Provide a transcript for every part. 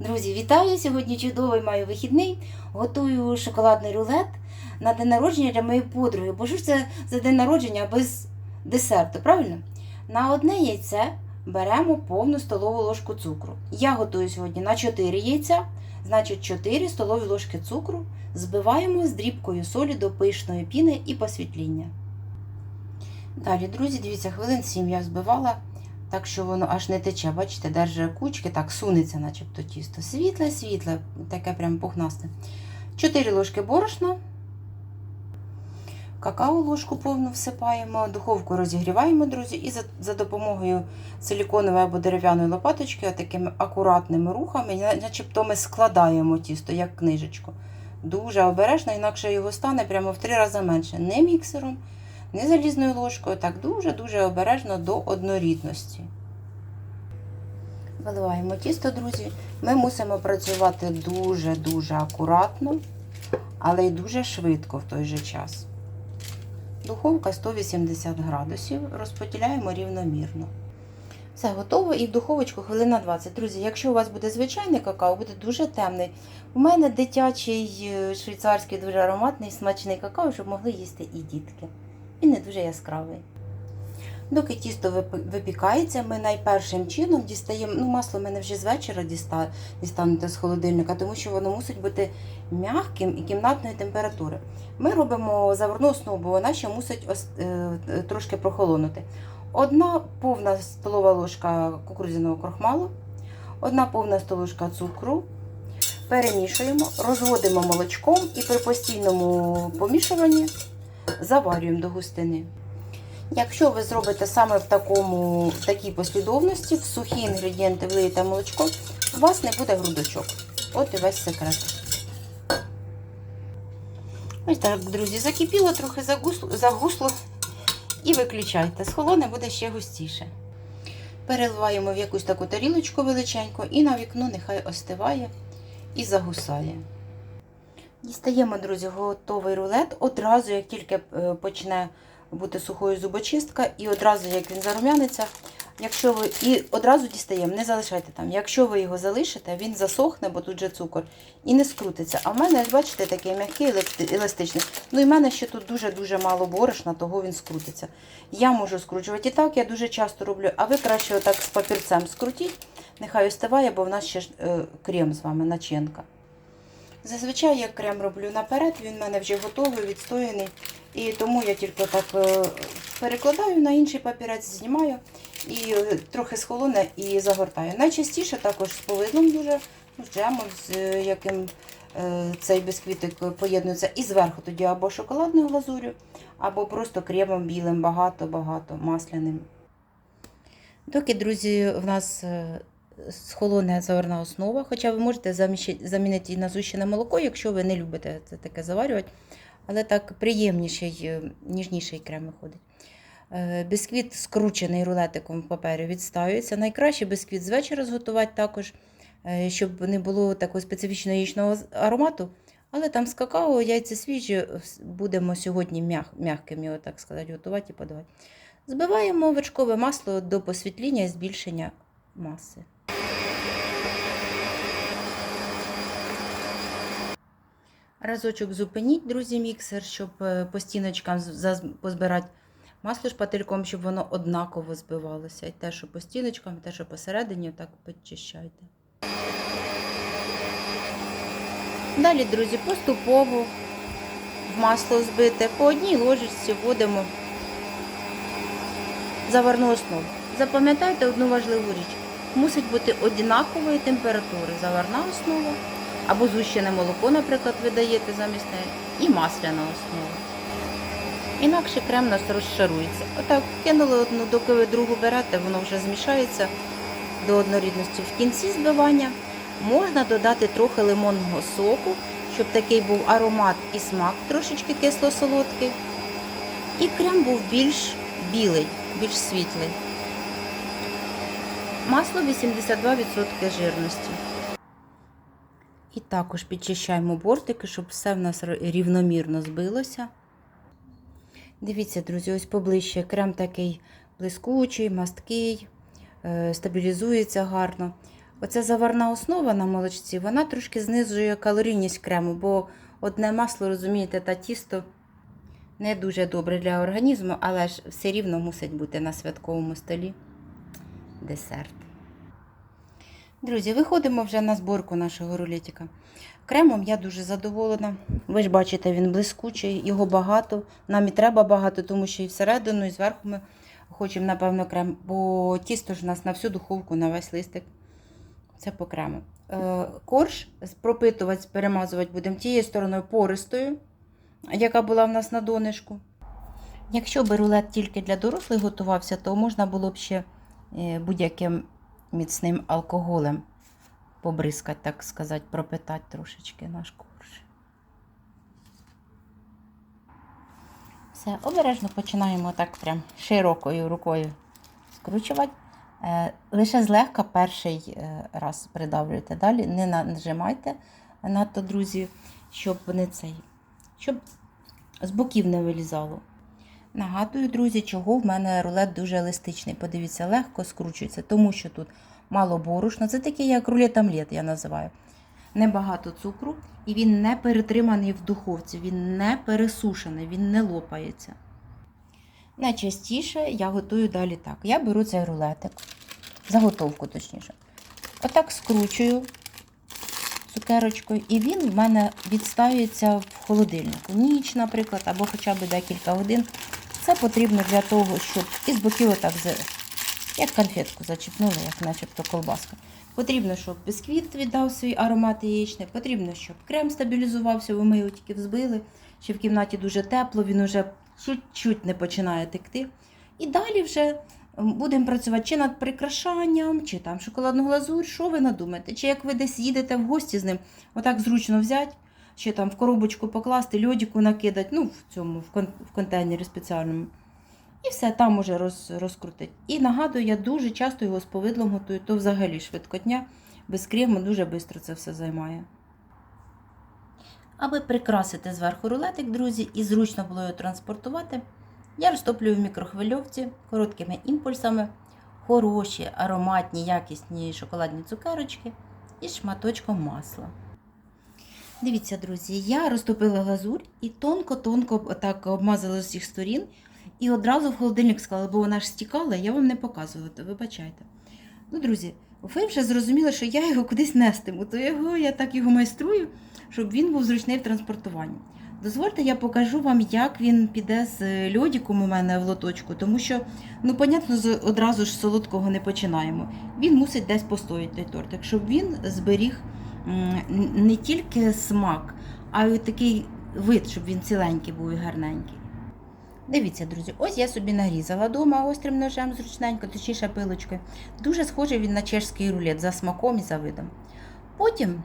Друзі, вітаю! Сьогодні чудовий маю вихідний. Готую шоколадний рулет на день народження для моєї подруги. Бо що це за день народження без десерту, правильно? На одне яйце беремо повну столову ложку цукру. Я готую сьогодні на 4 яйця, значить 4 столові ложки цукру. Збиваємо з дрібкою солі до пишної піни і посвітління. Далі, друзі, дивіться, хвилин 7 я збивала. Так що воно аж не тече, бачите, держи кучки, так сунеться, начебто тісто. Світле, світле, таке прям пухнасте. 4 ложки борошна. Какао ложку повну всипаємо, духовку розігріваємо, друзі, і за, за допомогою силіконової або дерев'яної лопаточки, такими акуратними рухами, начебто ми складаємо тісто, як книжечку. Дуже обережно, інакше його стане прямо в три рази менше. Не міксером, не залізною ложкою, так дуже-дуже обережно до однорідності. Виливаємо тісто, друзі. Ми мусимо працювати дуже-дуже акуратно, але й дуже швидко в той же час. Духовка 180 градусів, розподіляємо рівномірно. Все готово і в духовочку хвилина 20. Друзі, якщо у вас буде звичайний какао, буде дуже темний. У мене дитячий е, швейцарський дуже ароматний, смачний какао, щоб могли їсти і дітки. Він не дуже яскравий. Доки тісто випікається, ми найпершим чином дістаємо, ну масло в мене вже з вечора дістанете з холодильника, тому що воно мусить бути м'яким і кімнатної температури. Ми робимо заварну основу, бо вона ще мусить е, трошки прохолонути. Одна повна столова ложка кукурудзяного крохмалу, одна повна столовка цукру. Перемішуємо, розводимо молочком і при постійному помішуванні заварюємо до густини. Якщо ви зробите саме в такому, в такій послідовності, в сухі інгредієнти влиєте молочко, у вас не буде грудочок. От і весь секрет. Ось так, друзі, закипіло, трохи загусло, загусло і виключайте. Схолоне буде ще густіше. Переливаємо в якусь таку тарілочку величеньку і на вікно нехай остиває і загусає. Дістаємо, друзі, готовий рулет. Одразу, як тільки е, почне бути сухою зубочистка, і одразу, як він зарум'яниться, якщо ви і одразу дістаємо, не залишайте там. Якщо ви його залишите, він засохне, бо тут же цукор, і не скрутиться. А в мене, бачите, такий м'який еластичний. Ну і в мене ще тут дуже-дуже мало борошна, того він скрутиться. Я можу скручувати і так, я дуже часто роблю, а ви краще отак з папірцем скрутіть, нехай остиває, бо в нас ще ж е, крем з вами, начинка. Зазвичай я крем роблю наперед, він в мене вже готовий, відстояний. І тому я тільки так е, перекладаю на інший папірець, знімаю і е, трохи схолоне і загортаю. Найчастіше також з повидлом дуже, ну, з джемом, з е, яким цей бісквітик поєднується. І зверху тоді або шоколадною глазурю, або просто кремом білим, багато-багато, масляним. Доки, друзі, в нас схолоне заварна основа, хоча ви можете замінити і на зущене молоко, якщо ви не любите це таке заварювати. Але так приємніший, е, ніжніший крем виходить. Е, Бісквіт скручений рулетиком в папері відставюється. Найкраще бісквіт з вечора зготувати також, е, щоб не було такого специфічного яєчного аромату. Але там з какао, яйця свіжі, будемо сьогодні м'як, м'яким його, так сказати, готувати і подавати. Збиваємо вершкове масло до посвітління і збільшення маси. Разочок зупиніть, друзі, міксер, щоб е, по стіночкам позбирати масло шпательком, щоб воно однаково збивалося. І те, що по стіночкам, і те, що посередині, так підчищайте. Далі, друзі, поступово в масло збите. По одній ложечці вводимо заварну основу. Запам'ятайте одну важливу річ. Мусить бути однакової температури заварна основа, або згущене молоко, наприклад, ви даєте замість неї, і масляна основа. Інакше крем нас розшарується. Отак, кинули одну, доки ви другу берете, воно вже змішається до однорідності. В кінці збивання можна додати трохи лимонного соку, щоб такий був аромат і смак трошечки кисло-солодкий. І крем був більш білий, більш світлий. Масло 82% жирності. І також підчищаємо бортики, щоб все в нас рівномірно збилося. Дивіться, друзі, ось поближче крем такий блискучий, масткий, е, стабілізується гарно. Оця заварна основа на молочці, вона трошки знижує калорійність крему, бо одне масло, розумієте, та тісто не дуже добре для організму, але ж все рівно мусить бути на святковому столі десерт. Друзі, виходимо вже на зборку нашого рулетика. Кремом я дуже задоволена. Ви ж бачите, він блискучий, його багато. Нам і треба багато, тому що і всередину, і зверху ми хочемо, напевно, крем, бо тісто ж у нас на всю духовку, на весь листик. Це по крему. Е, корж пропитувати, перемазувати будемо тією стороною пористою, яка була в нас на донишку. Якщо би рулет тільки для дорослих готувався, то можна було б ще е, будь-яким міцним алкоголем побризкати, так сказати, пропитати трошечки наш корж. Все, обережно починаємо так прям широкою рукою скручувати. Е, Лише злегка перший е, раз придавлюйте. Далі не нажимайте надто, друзі, щоб не цей, щоб з боків не вилізало. Нагадую, друзі, чого в мене рулет дуже еластичний. Подивіться, легко скручується, тому що тут мало борошна. Це такий, як рулет омлет, я називаю. Небагато цукру, і він не перетриманий в духовці, він не пересушений, він не лопається. Найчастіше я готую далі так. Я беру цей рулетик, заготовку точніше. Отак скручую цукерочкою, і він в мене відставиться в холодильнику. Ніч, наприклад, або хоча б декілька годин. Це потрібно для того, щоб із боків отак, як конфетку зачіпнули, як начебто колбаска. Потрібно, щоб бісквіт віддав свій аромат яєчний, потрібно, щоб крем стабілізувався, бо ми його тільки взбили, ще в кімнаті дуже тепло, він вже чуть-чуть не починає текти. І далі вже будемо працювати чи над прикрашанням, чи там шоколадну глазурь, що ви надумаєте? Чи як ви десь їдете в гості з ним, отак зручно взяти, чи там в коробочку покласти, льодику накидати, ну, в цьому, в, кон- в контейнері спеціальному. І все, там уже роз, розкрутить. І нагадую, я дуже часто його з повидлом готую, то взагалі швидкотня, без крему дуже швидко це все займає. Аби прикрасити зверху рулетик, друзі, і зручно було його транспортувати, я розтоплюю в мікрохвильовці короткими імпульсами хороші, ароматні, якісні шоколадні цукерочки із шматочком масла. Дивіться, друзі, я розтопила глазурь і тонко-тонко так обмазала з усіх сторін. І одразу в холодильник склала, бо вона ж стікала, я вам не показувала, то вибачайте. Ну, друзі, ви вже зрозуміли, що я його кудись нестиму, то його я так його майструю, щоб він був зручний в транспортуванні. Дозвольте, я покажу вам, як він піде з льодиком у мене в лоточку, тому що, ну, понятно, одразу ж солодкого не починаємо. Він мусить десь постояти той тортик, щоб він зберіг не тільки смак, а й такий вид, щоб він ціленький був і гарненький. Дивіться, друзі, ось я собі нарізала дома острим ножем зручненько, точніше пилочкою. Дуже схожий він на чешський рулет за смаком і за видом. Потім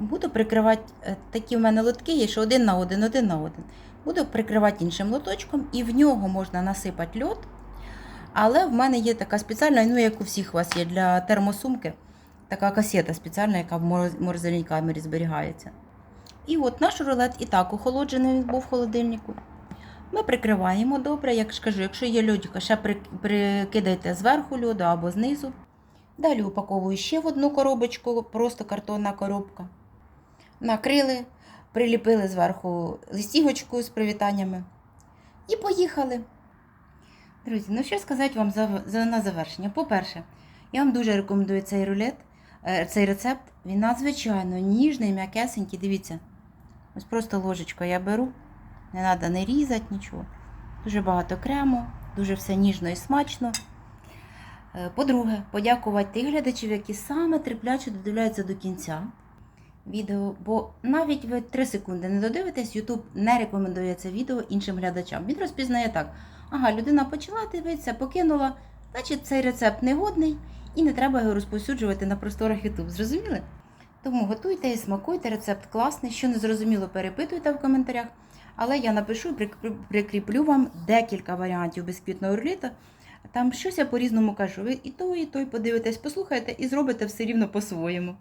буду прикривати е, такі в мене лотки, є, що один на один, один на один. Буду прикривати іншим лоточком, і в нього можна насипати льод. Але в мене є така спеціальна, ну як у всіх у вас є для термосумки, така касета спеціальна, яка в мороз- морозильній камері зберігається. І от наш рулет і так охолоджений він був в холодильнику. Ми прикриваємо добре, як ж кажу, якщо є льодика, ще при- прикидайте зверху льоду або знизу. Далі упаковую ще в одну коробочку, просто картонна коробка. Накрили, приліпили зверху листівочку з привітаннями. І поїхали. Друзі, ну що сказати вам за, за, на завершення? По-перше, я вам дуже рекомендую цей рулет, цей рецепт. Він надзвичайно ніжний, м'якесенький. Дивіться, ось просто ложечко я беру. Не треба не різати нічого. Дуже багато крему, дуже все ніжно і смачно. Е, По-друге, подякувати тих глядачів, які саме терпляче додивляються до кінця відео. Бо навіть ви 3 секунди не додивитесь, YouTube не рекомендує це відео іншим глядачам. Він розпізнає так. Ага, людина почала дивитися, покинула, значить цей рецепт негодний і не треба його розповсюджувати на просторах YouTube. Зрозуміли? Тому готуйте і смакуйте, рецепт класний. Що не зрозуміло, перепитуйте в коментарях. Але я напишу і прикріплю- вам декілька варіантів бісквітного рулета. Там щось я по-різному кажу. Ви і той, і той подивитесь, послухаєте і зробите все рівно по-своєму.